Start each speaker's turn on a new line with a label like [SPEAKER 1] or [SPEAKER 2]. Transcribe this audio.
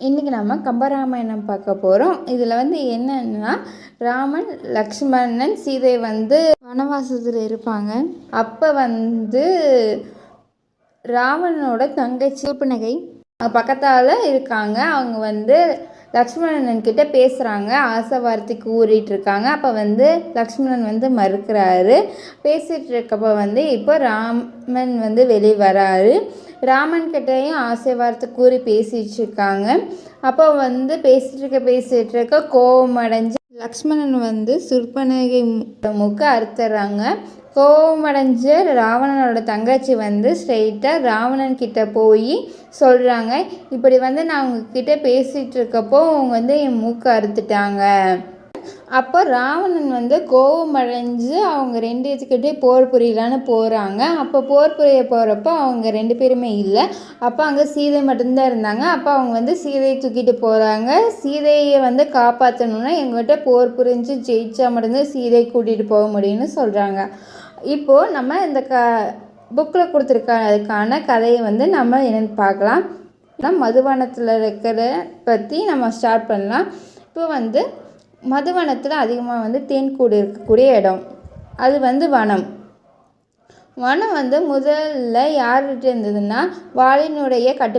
[SPEAKER 1] இன்றைக்கி நம்ம கம்பராமாயணம் பார்க்க போகிறோம் இதில் வந்து என்னென்னா ராமன் லக்ஷ்மணன் சீதை வந்து வனவாசத்தில் இருப்பாங்க. அப்போ வந்து ராவணனோட தங்கச்சி சூர்பனகை பக்கத்தால் இருக்காங்க. அவங்க வந்து லக்ஷ்மணன் கிட்ட பேசுகிறாங்க ஆசை வார்த்தை கூறிட்டு இருக்காங்க. அப்போ வந்து லக்ஷ்மணன் வந்து மறுக்கிறாரு. பேசிகிட்டு இருக்கப்போ வந்து இப்போ ராமன் வந்து வெளியே வராரு. ராமன் கிட்டேயும் ஆசை வார்த்தை கூறி பேசிகிட்டு இருக்காங்க. அப்போ வந்து பேசிகிட்டு இருக்க பேசிகிட்டு இருக்க கோபம் அடைஞ்சு லக்ஷ்மணன் வந்து சுற்பனகை முக்க அறுத்துறாங்க. கோவமடைஞ்ச ராவணனோட தங்கச்சி வந்து ஸ்ட்ரெயிட்டாக ராவணன் கிட்ட போய் சொல்கிறாங்க இப்படி வந்து நான் உங்ககிட்ட பேசிகிட்டு இருக்கப்போ அவங்க வந்து என் மூக்கை அறுத்துட்டாங்க. அப்போ ராவணன் வந்து கோவமடைஞ்சு அவங்க ரெண்டு இதுக்கிட்டே போர் புரியலான்னு போகிறாங்க அப்போ போர் புரிய போகிறப்போ அவங்க ரெண்டு பேருமே இல்லை. அப்போ அங்கே சீதை மட்டும்தான் இருந்தாங்க. அப்போ அவங்க வந்து சீதையை தூக்கிட்டு போகிறாங்க சீதையை வந்து காப்பாற்றணுன்னா எங்கள்கிட்ட போர் புரிஞ்சு ஜெயிச்சா மட்டும்தான் சீதையை கூட்டிகிட்டு போக முடியும்னு சொல்கிறாங்க இப்போது நம்ம இந்த க புக்கில் கொடுத்துருக்க அதுக்கான கதையை வந்து நம்ம என்னென்னு பார்க்கலாம். நம்ம இருக்கிற பற்றி நம்ம ஸ்டார்ட் பண்ணலாம். இப்போ வந்து மதுவனத்தில் அதிகமாக வந்து தேன்கூடு இருக்கக்கூடிய இடம். அது வந்து வனம். வனம் வந்து முதல்ல யார்கிட்ட இருந்ததுன்னா வாலினுடைய கட்டு